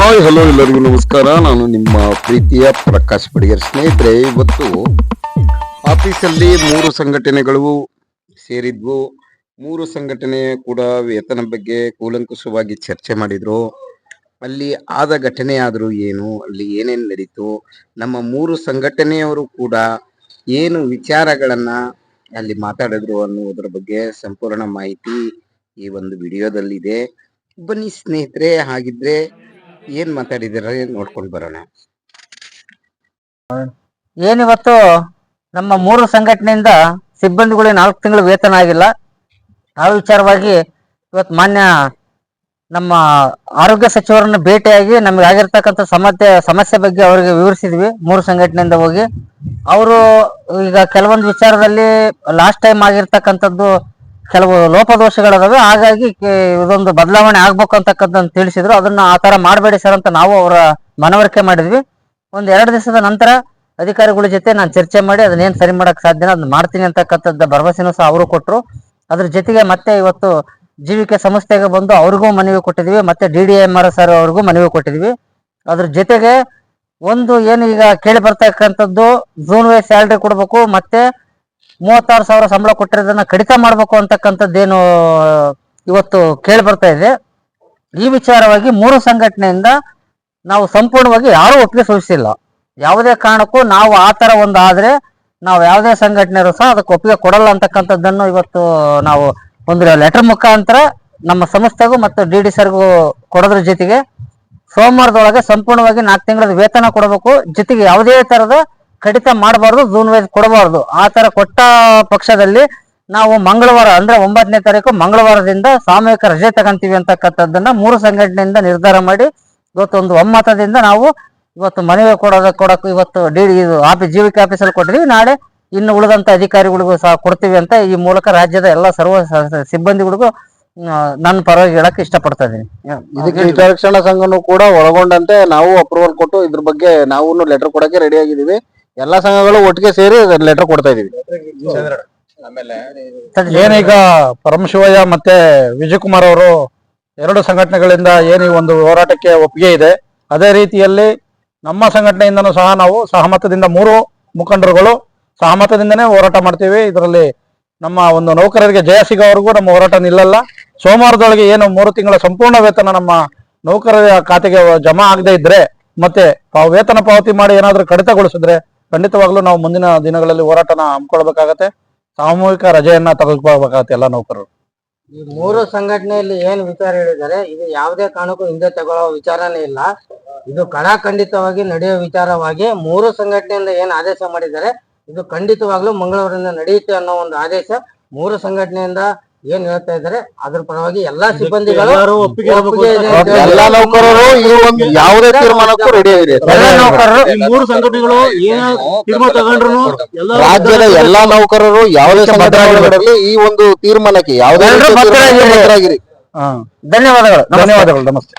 Hi, hello ಎಲ್ಲರಿಗೂ ನಮಸ್ಕಾರ. ನಾನು ನಿಮ್ಮ ಪ್ರೀತಿಯ ಪ್ರಕಾಶ್ ಬಡಿಗರ್ ಸ್ನೇಹಿತರೆ. ಇವತ್ತು ಆಫೀಸಲ್ಲಿ ಮೂರು ಸಂಘಟನೆಗಳು ಸೇರಿದ್ವು. ಮೂರು ಸಂಘಟನೆ ಕೂಡ ವೇತನ ಬಗ್ಗೆ ಕೂಲಂಕುಷವಾಗಿ ಚರ್ಚೆ ಮಾಡಿದ್ರು. ಅಲ್ಲಿ ಆದ ಘಟನೆ ಆದರೂ ಏನು, ಅಲ್ಲಿ ಏನೇನು ನಡೀತು, ನಮ್ಮ ಮೂರು ಸಂಘಟನೆಯವರು ಕೂಡ ಏನು ವಿಚಾರಗಳನ್ನ ಅಲ್ಲಿ ಮಾತಾಡಿದ್ರು ಅನ್ನುವುದರ ಬಗ್ಗೆ ಸಂಪೂರ್ಣ ಮಾಹಿತಿ ಈ ಒಂದು ವಿಡಿಯೋದಲ್ಲಿದೆ. ಬನ್ನಿ ಸ್ನೇಹಿತರೆ, ಹಾಗಿದ್ರೆ ಏನ್ ಮಾತಾಡಿದಿರ ನೋಡ್ಕೊಂಡು ಬರೋಣ? ಏನಿವತ್ತು ನಮ್ಮ ಮೂರು ಸಂಘಟನೆಯಿಂದ ಸಿಬ್ಬಂದಿಗಳಿಗೆ ನಾಲ್ಕು ತಿಂಗಳು ವೇತನ ಆಗಿಲ್ಲ. ಆ ವಿಚಾರವಾಗಿ ಇವತ್ತು ಮಾನ್ಯ ನಮ್ಮ ಆರೋಗ್ಯ ಸಚಿವರನ್ನ ಭೇಟಿಯಾಗಿ ನಮಗೆ ಆಗಿರ್ತಕ್ಕಂಥ ಸಮಸ್ಯೆ ಸಮಸ್ಯೆ ಬಗ್ಗೆ ಅವರಿಗೆ ವಿವರಿಸಿದ್ವಿ ಮೂರು ಸಂಘಟನೆಯಿಂದ ಹೋಗಿ. ಅವರು ಈಗ ಕೆಲವೊಂದು ವಿಚಾರದಲ್ಲಿ ಲಾಸ್ಟ್ ಟೈಮ್ ಆಗಿರ್ತಕ್ಕಂಥದ್ದು ಕೆಲವು ಲೋಪದೋಷಗಳಿದಾವೆ. ಹಾಗಾಗಿ ಇದೊಂದು ಬದಲಾವಣೆ ಆಗ್ಬೇಕು ಅಂತಕ್ಕಂಥದ್ದು ತಿಳಿಸಿದ್ರು. ಅದನ್ನ ಆ ತರ ಮಾಡಬೇಡಿ ಸರ್ ಅಂತ ನಾವು ಅವರ ಮನವರಿಕೆ ಮಾಡಿದ್ವಿ. ಒಂದ್ ಎರಡು ದಿವಸದ ನಂತರ ಅಧಿಕಾರಿಗಳ ಜೊತೆ ನಾನು ಚರ್ಚೆ ಮಾಡಿ ಅದನ್ನೇನು ಸರಿ ಮಾಡಕ್ ಸಾಧ್ಯನ ಅದನ್ನ ಮಾಡ್ತೀನಿ ಅಂತಕ್ಕಂಥದ್ದು ಭರವಸೆನೂ ಸಹ ಅವರು ಕೊಟ್ಟರು ಅದ್ರ ಜೊತೆಗೆ ಮತ್ತೆ ಇವತ್ತು ಜೀವಿಕೆ ಸಂಸ್ಥೆಗೆ ಬಂದು ಅವ್ರಿಗೂ ಮನವಿ ಕೊಟ್ಟಿದ್ವಿ. ಮತ್ತೆ D D M R sir ಅವ್ರಿಗೂ ಮನವಿ ಕೊಟ್ಟಿದ್ವಿ. ಅದ್ರ ಜೊತೆಗೆ ಒಂದು ಏನು ಈಗ ಕೇಳಿ ಬರ್ತಕ್ಕಂಥದ್ದು, ಜೂನ್ ವೇ ಸ್ಯಾಲ್ರಿ ಕೊಡಬೇಕು. ಮತ್ತೆ ಮೂವತ್ತಾರು ಸಾವಿರ ಸಂಬಳ ಕೊಟ್ಟಿರೋದನ್ನ ಕಡಿತ ಮಾಡಬೇಕು ಅಂತಕ್ಕಂಥದ್ದೇನು, ಇವತ್ತು ಕೇಳಿ ಬರ್ತಾ ಇದೆ. ಈ ವಿಚಾರವಾಗಿ ಮೂರು ಸಂಘಟನೆಯಿಂದ ನಾವು ಸಂಪೂರ್ಣವಾಗಿ ಯಾರೂ ಒಪ್ಪಿಗೆ ಸೂಚಿಸಿಲ್ಲ ಯಾವುದೇ ಕಾರಣಕ್ಕೂ ನಾವು ಆ ಥರ ಒಂದು ಆದ್ರೆ ನಾವು ಯಾವುದೇ ಸಂಘಟನೆಯರು ಸಹ ಅದಕ್ಕೆ ಒಪ್ಪಿಗೆ ಕೊಡಲ್ಲ ಅಂತಕ್ಕಂಥದ್ದನ್ನು ಇವತ್ತು ನಾವು ಒಂದು ಲೆಟರ್ ಮುಖಾಂತರ ನಮ್ಮ ಸಂಸ್ಥೆಗೂ ಮತ್ತು ಡಿ ಡಿ ಸರ್ಗೂ ಕೊಡೋದ್ರ ಜೊತೆಗೆ ಸೋಮವಾರದೊಳಗೆ ಸಂಪೂರ್ಣವಾಗಿ ನಾಲ್ಕು ತಿಂಗಳ ವೇತನ ಕೊಡಬೇಕು. ಜೊತೆಗೆ ಯಾವುದೇ ತರದ ಕಡಿತ ಮಾಡಬಾರ್ದು, ಜೂನ್ ವೈಸ್ ಕೊಡಬಾರ್ದು. ಆ ತರ ಕೊಟ್ಟ ಪಕ್ಷದಲ್ಲಿ ನಾವು ಮಂಗಳವಾರ, ಅಂದ್ರೆ ಒಂಬತ್ತನೇ ತಾರೀಕು ಮಂಗಳವಾರದಿಂದ ಸಾಮೂಹಿಕ ರಜೆ ತಗೊಂತೀವಿ ಅಂತಕ್ಕಂಥದ್ದನ್ನ ಮೂರು ಸಂಘಟನೆಯಿಂದ ನಿರ್ಧಾರ ಮಾಡಿ, ಇವತ್ತು ಒಂದು ಒಮ್ಮತದಿಂದ ನಾವು ಇವತ್ತು ಮನವಿ ಕೊಡೋದ ಕೊಡೋಕೆ ಇವತ್ತು ಡಿ ಇದು ಆಫೀಸ್ ಜೀವಿಕೆ ಆಫೀಸಲ್ಲಿ ಕೊಟ್ಟಿದ್ವಿ. ನಾಳೆ ಇನ್ನು ಉಳಿದಂತ ಅಧಿಕಾರಿಗಳಿಗೂ ಸಹ ಕೊಡ್ತೀವಿ ಅಂತ ಈ ಮೂಲಕ ರಾಜ್ಯದ ಎಲ್ಲ ಸರ್ವ ಸಿಬ್ಬಂದಿಗಳಿಗೂ ನನ್ನ ಪರವಾಗಿ ಹೇಳಕ್ ಇಷ್ಟಪಡ್ತಾ ಇದ್ದೀನಿ. ಇದಕ್ಕೆ ಹಿತರಕ್ಷಣಾ ಸಂಘನೂ ಕೂಡ ಒಳಗೊಂಡಂತೆ ನಾವು ಅಪ್ರೂವಲ್ ಕೊಟ್ಟು ಇದ್ರ ಬಗ್ಗೆ ನಾವು ಲೆಟರ್ ಕೊಡಕ್ಕೆ ರೆಡಿ ಆಗಿದೀವಿ ಎಲ್ಲಾ ಸಂಘಗಳು ಒಟ್ಟಿಗೆ ಸೇರಿ ಲೆಟರ್ ಕೊಡ್ತಾ ಇದೀವಿ. ಏನೀಗ ಪರಮಶಿವಯ್ಯ ಮತ್ತೆ ವಿಜಯಕುಮಾರ್ ಅವರು ಎರಡು ಸಂಘಟನೆಗಳಿಂದ ಏನು ಈ ಒಂದು ಹೋರಾಟಕ್ಕೆ ಒಪ್ಪಿಗೆ ಇದೆ ಅದೇ ರೀತಿಯಲ್ಲಿ ನಮ್ಮ ಸಂಘಟನೆಯಿಂದನೂ ಸಹ ನಾವು ಸಹಮತದಿಂದ ಮೂರು ಮುಖಂಡರುಗಳು ಸಹಮತದಿಂದನೇ ಹೋರಾಟ ಮಾಡ್ತೀವಿ. ಇದರಲ್ಲಿ ನಮ್ಮ ಒಂದು ನೌಕರರಿಗೆ ಜಯ ಸಿಗೋವರೆಗೂ ನಮ್ಮ ಹೋರಾಟ ನಿಲ್ಲಲ್ಲ. ಸೋಮವಾರದೊಳಗೆ ಏನು ಮೂರು ತಿಂಗಳ ಸಂಪೂರ್ಣ ವೇತನ ನಮ್ಮ ನೌಕರರ ಖಾತೆಗೆ ಜಮಾ ಆಗದೆ ಇದ್ರೆ ಮತ್ತೆ ವೇತನ ಪಾವತಿ ಮಾಡಿ ಏನಾದರೂ ಕಡಿತಗೊಳಿಸಿದ್ರೆ ಖಂಡಿತವಾಗ್ಲೂ ನಾವು ಮುಂದಿನ ದಿನಗಳಲ್ಲಿ ಹೋರಾಟನ ಹಮ್ಮಿಕೊಳ್ಬೇಕಾಗತ್ತೆ ಸಾಮೂಹಿಕ ರಜೆಯನ್ನ ತೆಗೆದುಕೊಳ್ಬೇಕಾಗತ್ತೆ ಎಲ್ಲ ನೌಕರರು. ಈ ಮೂರು ಸಂಘಟನೆಯಲ್ಲಿ ಏನ್ ವಿಚಾರ ಹೇಳಿದ್ದಾರೆ ಇದು ಯಾವುದೇ ಕಾರಣಕ್ಕೂ ಹಿಂದೆ ತಗೊಳ್ಳೋ ವಿಚಾರನೇ ಇಲ್ಲ. ಇದು ಕಡಾಖಂಡಿತವಾಗಿ ನಡೆಯುವ ವಿಚಾರವಾಗಿ ಮೂರು ಸಂಘಟನೆಯಿಂದ ಏನ್ ಆದೇಶ ಮಾಡಿದ್ದಾರೆ ಇದು ಖಂಡಿತವಾಗ್ಲೂ ಮಂಗಳವಾರದಿಂದ ನಡೆಯುತ್ತೆ ಅನ್ನೋ ಒಂದು ಆದೇಶ ಮೂರು ಸಂಘಟನೆಯಿಂದ ಏನ್ ಹೇಳ್ತಾ ಇದ್ದಾರೆ? ಅದ್ರ ಪರವಾಗಿ ಎಲ್ಲಾ ಸಿಬ್ಬಂದಿಗಳು ಎಲ್ಲಾ ನೌಕರರು ಈ ಒಂದು ಯಾವುದೇ ತೀರ್ಮಾನಕ್ಕೂ ರೆಡಿ ಆಗಿದೆ ಎಲ್ಲಾ ನೌಕರರು ಈ ಮೂರು ಸಂಘಟನೆಗಳು ಏನ ತೀರ್ಮಾನ ತಗೊಂಡ್ರು ಎಲ್ಲ ರಾಜ್ಯದ ಎಲ್ಲಾ ನೌಕರರು ಯಾವುದೇ ಸಂಘಟನೆಗಳಲ್ಲಿ ಈ ಒಂದು ತೀರ್ಮಾನಕ್ಕೆ ಯಾವುದೇ ಧನ್ಯವಾದಗಳು. ಧನ್ಯವಾದಗಳು. ನಮಸ್ತೆ.